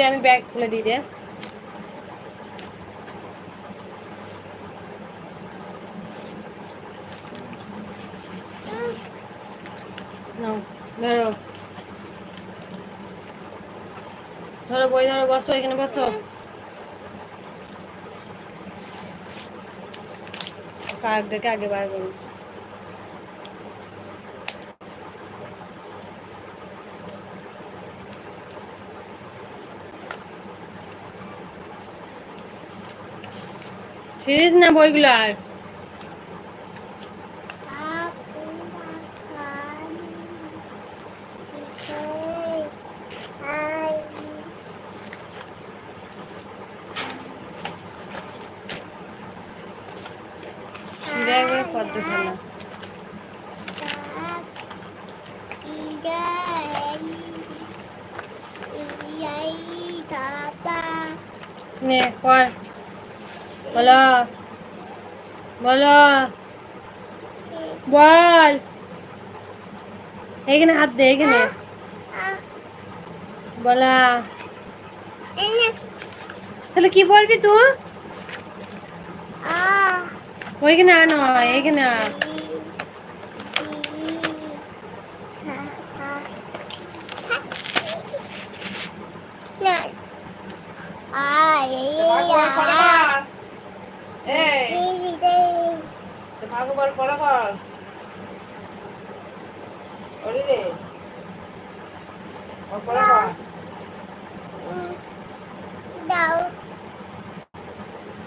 দিয়ে আমি ব্যাগ খুলে দিই দে ধরো। ধরো বই, ধরো, বসো, এখানে বসো। কাকদেরকে আগে বার করুন ছিড়িস না বইগুলো আর ছিঁড়ে একবারে পদ্ম ফেলা নে পর বলো বলো বল এইখানে বলা। তাহলে কি বলবি তুই ওইখানে আনো এইখানে আ। পড়া ওরে কর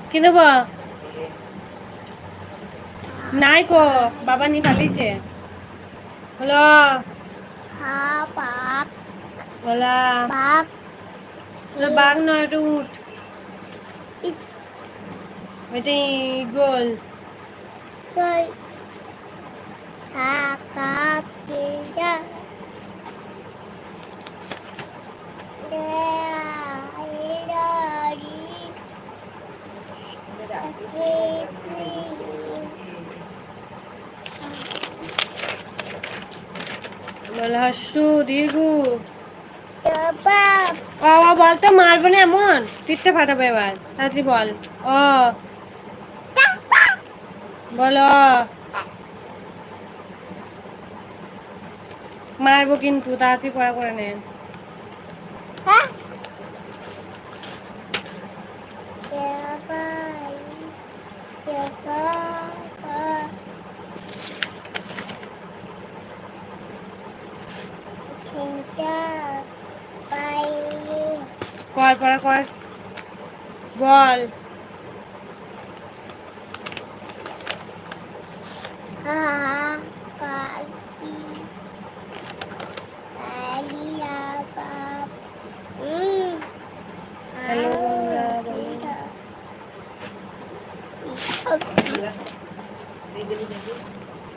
কি নেব নাই কো বাবা নি পালিয়েছে হলো। বলা ওটা বাঘ নয় এটা উঠ এটা গোল বলা হাসু বাবা। বল তো মারবো না এমন। পিঠটা ফাটাবে এবার। তাড়াতাড়ি বল। ও। বলো মারবো কিন্তু তাড়াতাড়ি পড়া করে নেন কর পড়া কর। বল হ্যালো বন্ধুরা বলো।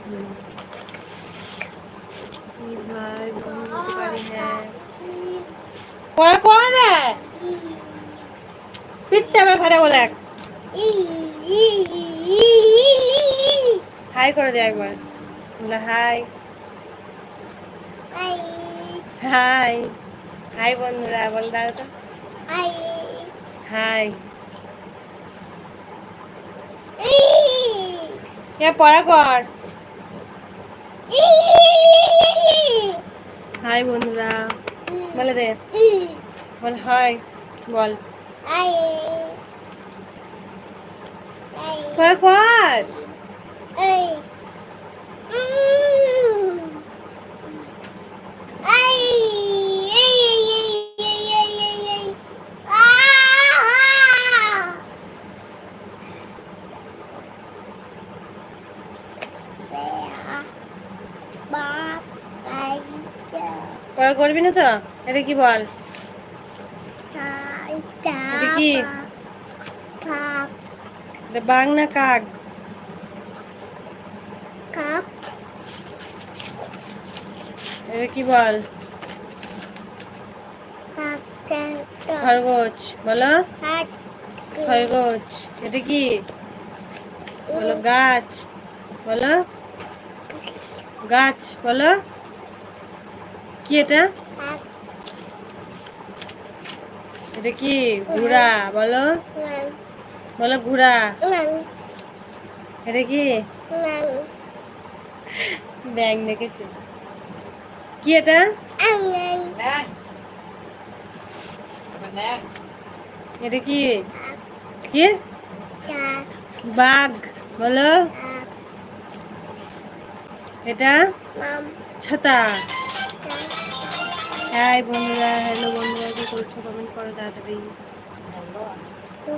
হুম। কি ভাই বলতে পারি না পড়া কর রে পিঠটা আবার ফাটাবো দেখ হাই করে দে একবার বলে হাই হাই হাই বন্ধুরা বল দাও তো। হাই এ পড়া কর। হাই বন্ধুরা। বলে দে। বল হাই বল। পড়া কর। পড়া করবি না তো? এটা কি বল? এটা কি? বাং না কাক? এটা কি বল? খরগোশ বলো। খরগোশ এটা কি? বলো গাছ বলো। গাছ বলো। কি এটা? এটা কি ঘোড়া বলো। বলো ঘোড়া এটা কি? ব্যাং দেখেছে? কি এটা? এটা কি? কি? বাঘ। বলো। এটা? ছাতা। হাই বন্ধুরা হ্যালো বন্ধুরা, কি করছ? কমেন্ট করো তাড়াতাড়ি।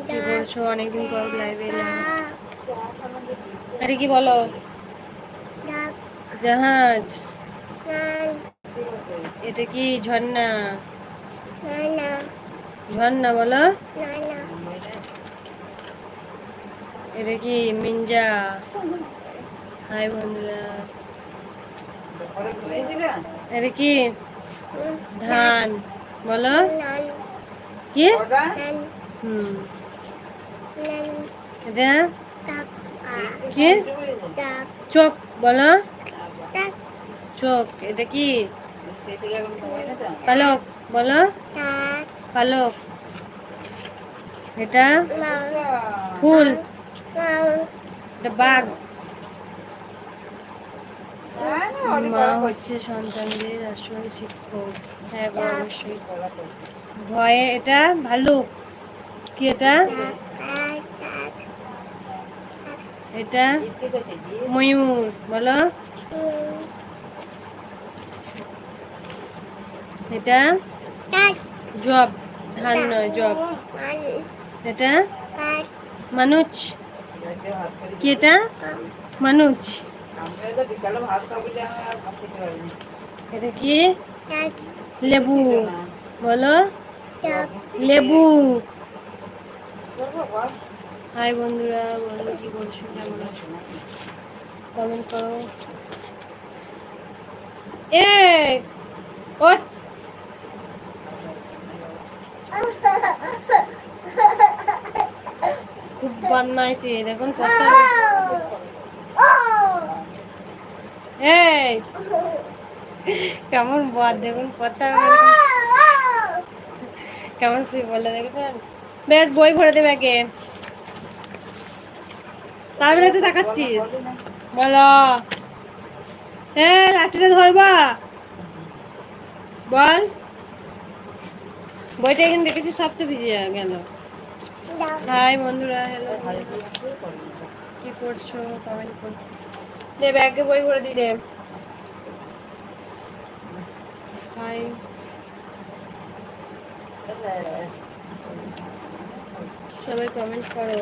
কি করছ অনেকদিন পর লাইভে এলাম। আরে, কি বলো? জাহাজ। এটা কি ঝর্ণা? ঝর্ণা, বলো। এটা কি মিঞ্জা? হাই বন্ধুরা। এটা কি ধান। বলো। কি? হুম। এটা? কি? চোখ বলো। চোখ এটা কি? পালক বলো। পালক। এটা? ফুল। এটা বাঘ। মা হচ্ছে সন্তানদের আসল শিক্ষক। হ্যাঁ গো, অবশ্যই। ভয়ে এটা ভালুক কি এটা? এটা? ময়ূর। বলো। এটা? জব। ধান নয় জব। এটা? মানুষ। কি এটা? মানুষ। এটা কি? লেবু। বলো। লেবু। হাই বন্ধুরা, বলো কি করছ কেমন আছো? কমেন্ট করো। এ, ওঠ। খুব বদমাইছি দেখুন কত এই। কেমন বদ দেখুন কথা কেমন সে বলে দেখেছেন বেশ বই ভরে দেবে আগে। তারপরে তো দেখাচ্ছিস? বলো। হ্যাঁ লাঠিটা ধরবা। বল। বইটা এখানে দেখেছি সব তো ভিজে গেল। হাই বন্ধুরা হ্যালো কি করছ? কমেন্ট করছ? দে ব্যাগে বই ভরে দি দে। হাই। সবাই কমেন্ট করো।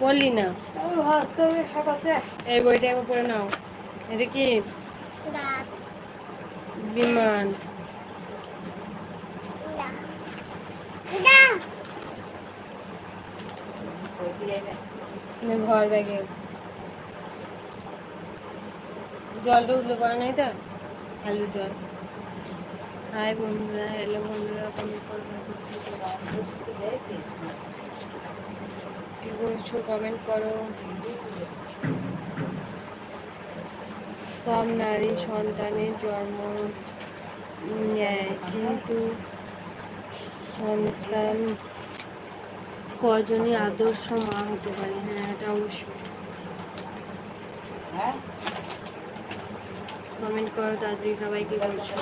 বললি না। এই বইটা পড়ে নাও। এটা কি? বিমান। ঘর ব্যাগে। জলটা উঠলে পারে নাই তো? আলু জল। হাই বন্ধুরা, হ্যালো বন্ধুরা কি করছ কমেন্ট করো। সব নারী সন্তানের জন্ম নেয়, কিন্তু সন্তান কজনই আদর্শ মা হতে পারে? হ্যাঁ এটা অবশ্যই। কমেন্ট করো তাড়াতাড়ি সবাই কি বলছো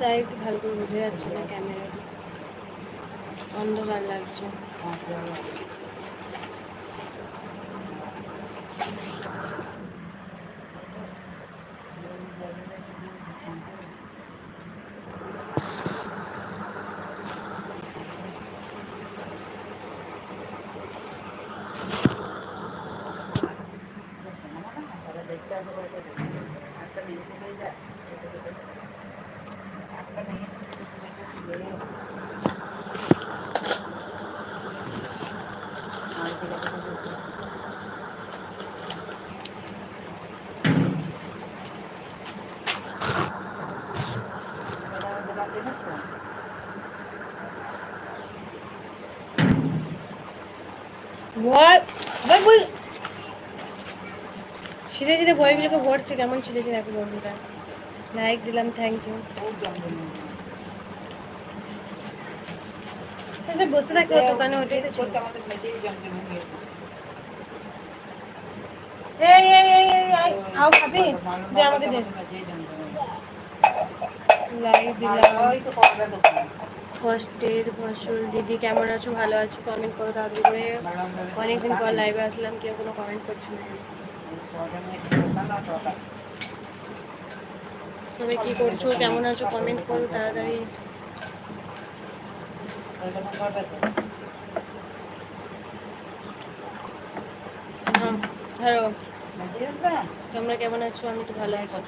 তাই একটু ভালো করে বোঝা যাচ্ছে না ক্যামেরা অন্ধকার লাগছে। ছিঁড়ে ছিঁড়ে বইগুলোকে ভরছে কেমন ছিঁড়ে ছিঁড়ে দেখো বন্ধুরা। লাইক দিলাম থ্যাংক ইউ বসে থাকতে হতো দোকানে, ওটাই তো। এই এই এই এই আও খাবি? দে আমাকে দে। লাইক ফসল দিদি কেমন আছো? ভালো আছি কমেন্ট করো তাড়াতাড়ি করে। অনেকদিন পর লাইভে আসলাম, কেউ কোনো কমেন্ট করছে না। সবাই কি করছ? কেমন আছো? কমেন্ট করো তাড়াতাড়ি। হ্যালো। তোমরা কেমন আছো? আমি তো ভালো আছি।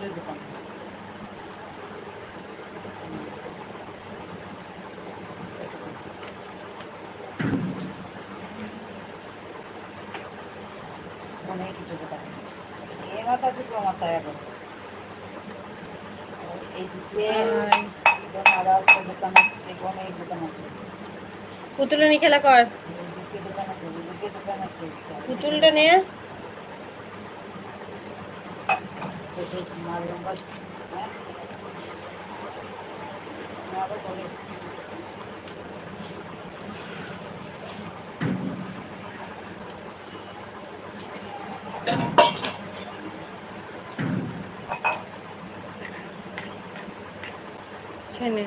অনেক কিছু দোকান। এ মাথা থেকে এখন এইদিকে আর আরও দোকান আছে অনেক দোকান আছে। পুতুল নিয়ে খেলা কর। পুতুলটা নিয়ে মাল নম্বর হ্যাঁ আরও বলে খেয়ে নে।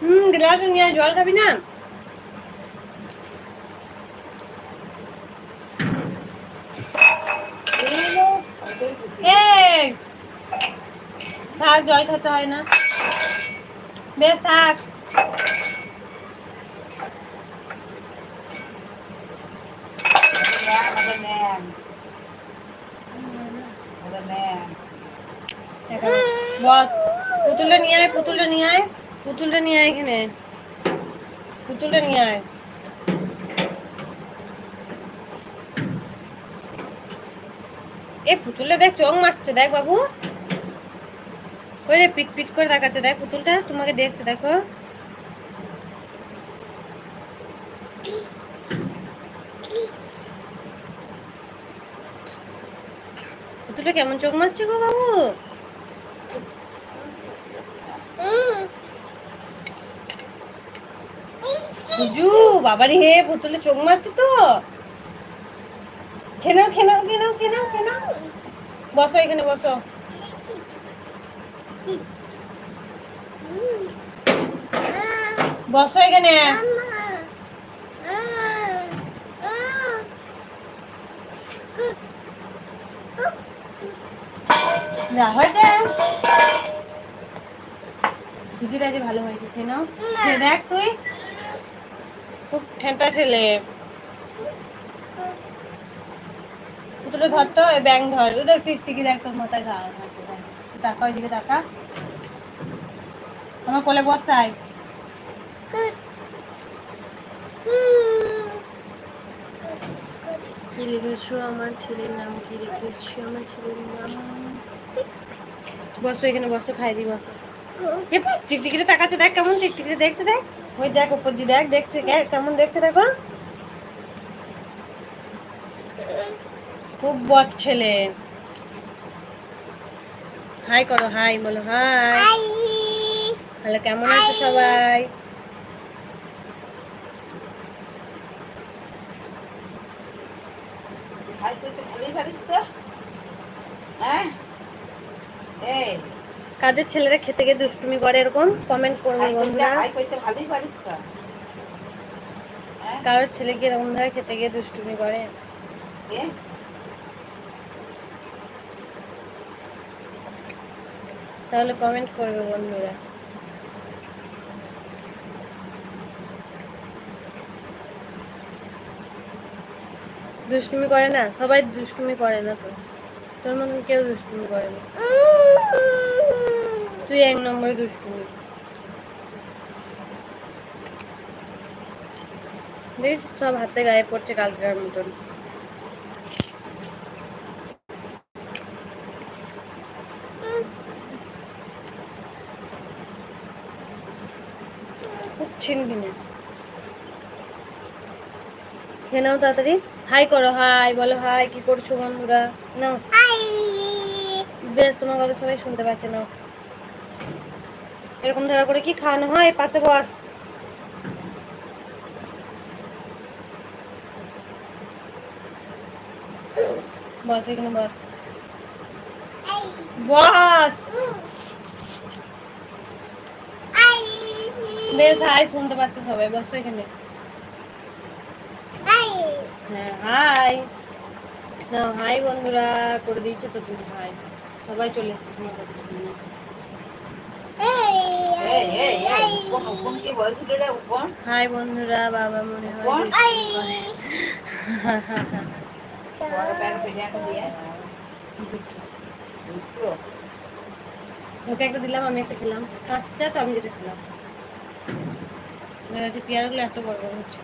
হুম গ্লাস নিয়ে জল খাবি না? থাক জল খেতে হয় না। বেশ থাক। বস পুতুলটা নিয়ে আয় পুতুলটা নিয়ে আয়। পুতুলটা নিয়ে আয় এখানে। পুতুলটা নিয়ে আয়। এ, পুতুলটা দেখ চোখ মারছে, দেখ বাবু। ওই রে পিট করে দেখাচ্ছে দেখ পুতুলটা, তোমাকে দেখতে, দেখো। পুতুলটা কেমন চোখ মারছে গো বাবু? বুঝু বাবারে হে চোখ মারছে তো। খেনাও খেনাও খেনাও খেনাও খেনাও। বসো এখানে, বসো। বসো এখানে। ভালো হয়েছে খেয়ে দেখ তুই। খুব ঠেঁটা ছেলে। পুতুলে ধর তো এই ব্যাং ধর। ওদের টিকটিকি দেখ তোর মাথায় ঘা টাকা ওইদিকে টাকা। আমার কোলে বসাই কি লিখেছো আমার ছেলের নাম? কি লিখেছো আমার ছেলের নাম? বসো এখানে বসো খাই দি বসো। এ টিকটিকিটা তাকাচ্ছে দেখ কেমন টিকটিকিটা দেখছে দেখ। ওই দেখ উপর দিয়ে দেখ দেখছে কে- কেমন দেখছে দেখো। খুব বদ ছেলে। হাই করো হাই বলো হাই। হ্যালো কেমন আছো সবাই? ভাই তুই তো ভালোই পারিস তো। হ্যাঁ? এই। কাদের ছেলেরা খেতে গিয়ে দুষ্টুমি করে এরকম কমেন্ট করবে বন্ধুরা। হ্যাঁ? কারোর ছেলে কি এরকম ভাবে খেতে গিয়ে দুষ্টুমি করে। তাহলে কমেন্ট করবে বন্ধুরা। দুষ্টুমি করে না সবাই দুষ্টুমি করে না তো। তোর মতন কেউ দুষ্টুমি করে না। তুই এক নম্বরে দুষ্টু দেখিস সব হাতে গায়ে পড়ছে কালকের মতন। ছিনবি না। খেয়ে নাও তাড়াতাড়ি। হাই করো হাই বলো হাই কি করছ বন্ধুরা? নাও। বেশ তোমার কথা সবাই শুনতে পাচ্ছে না এরকম ধারা করে কি খাওয়ানো হয়? পাশে বস। বস, এখানে বস। বস! বেশ, হাই, শুনতে পাচ্ছে সবাই। বসো এখানে। হ্যাঁ হাই। না হাই বন্ধুরা, করে দিয়েছ তো তুমি, হাই। সবাই চলে এসছে তোমার কথা শুনে এই এই এই উপন উপন কি বলছিল রে উপন হাই বন্ধুরা বাবা মনে হয় ওকে একটা দিলাম আমি একটা খেলাম। কাচ্চা তো আমি যেটা খেলাম। পেয়ারগুলো এত বড় বড় হচ্ছে।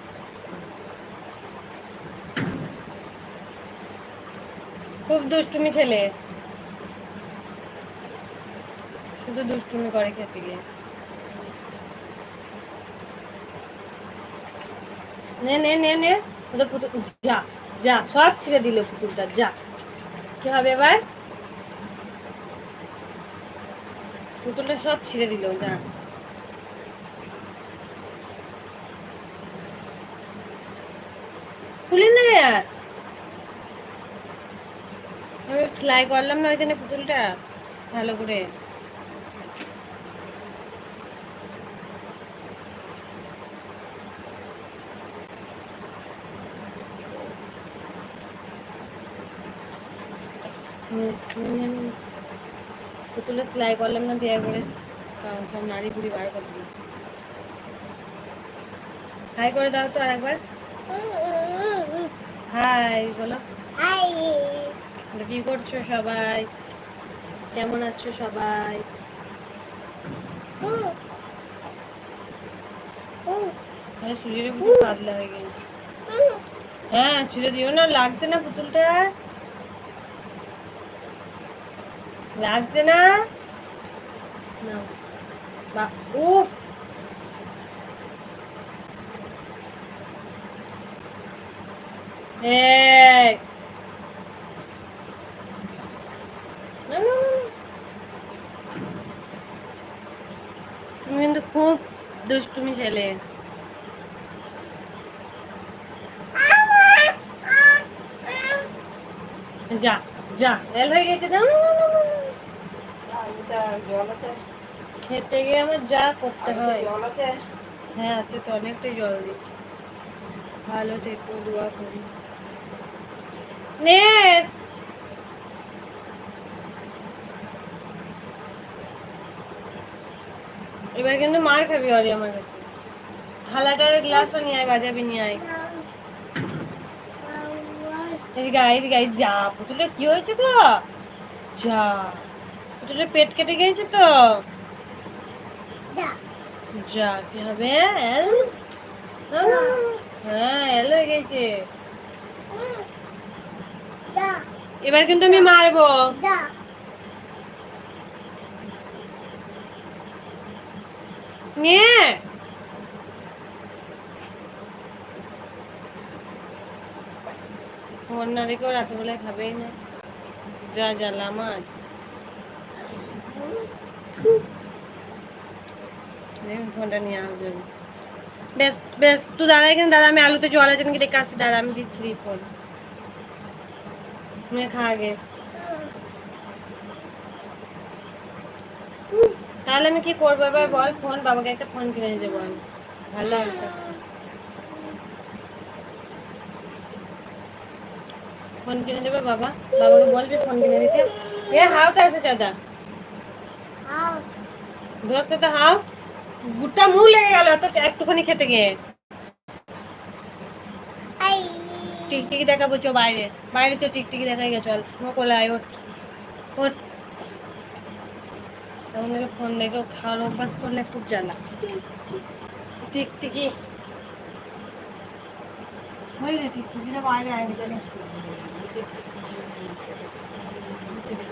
খুব দুষ্টুমি ছেলে। শুধু দুষ্টুমি করে খেতে গিয়ে। নে নে নে নে। ওদের পুতুল, যা যা, সব ছেড়ে দিল পুতুলটা, যা। কি হবে এবার? পুতুলটা সব ছিঁড়ে দিল, যা। আমি সেলাই করলাম না ওইখানে পুতুলটা, ভালো করে। পুতুলে সেলাই করলাম না দেওয়া করে কারণ সব নারী বুড়ি বার হাই করে দাও তো আরেকবার। হাই বলো। বলো, কি করছ সবাই? কেমন আছো সবাই? সুজির পুতুল পাতলা হয়ে গেছে। হ্যাঁ ছুঁড়ে দিও না লাগছে না পুতুলটা? লাগছে না? বা উফ! না। তুমি কিন্তু খুব দুষ্টুমি ছেলে। যা। যা এল হয়ে গেছে খেতে গিয়ে আমার যা করতে হয়। হ্যাঁ আছে তো অনেকটাই জল দিচ্ছি। ভালো থেকো, দোয়া করি। এবার কিন্তু মার খাবি, অরি, আমার কাছে। থালাটার গ্লাসও নিয়ে আয়, বাজাবি নিয়ে আয়। এদিকে এদিকে যা পুতুলের কি হয়েছে গো? যা পুতুলের পেট কেটে গিয়েছে তো? যা। কি হবে? এল? না। হ্যাঁ এল হয়ে গেছে এবার কিন্তু আমি মারবো। নিয়ে? ফোন না দেখেও রাত্রেবেলায় খাবেই না। যা জ্বালা দেখুন ফোনটা নিয়ে আসবে। বেশ বেশ, তুই দাঁড়া এখানে দাদা আমি আলুতে জল আছে নাকি? দেখে আসি, দাঁড়া, আমি দিচ্ছি ফোন। তুমি খা আগে। তাহলে আমি কি করব? এবার বল, ফোন, বাবাকে একটা ফোন কিনে দিতে বল। ভালো লাগছে। ফোন কিনে দেবে বাবা। বাবাকে বলবি ফোন কিনে দিতে। এ হাও তো আছে চাদা দোস্ত তো হাও। গুটটা মুখ লেগে গেল তো একটুখানি খেতে গিয়ে। টিকটিকি দেখাবো চো বাইরে। বাইরে চো টিকটিকি দেখাই গে চল। মোকলে আয় ওঠ। ওঠ। আমাকে ফোন দেখে খাওয়ার অভ্যাস করলে খুব জ্বালা। টিকটিকি। ওই রে টিকটিকিটা বাইরে আয় ভিতরে এইদিকে টাকা এইদিকে টাকা এইদিকে এদিকে ঘর এদিকে ঘর টিকটিকি হ্যাঁ এদিকে এদিকে তাকা এদিকে নিচে দিয়ে তাকা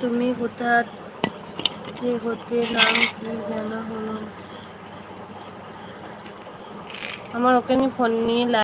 তুমি থেকে হতে নাম কি জানা হলো। আমার ওখানে ফোন নিয়ে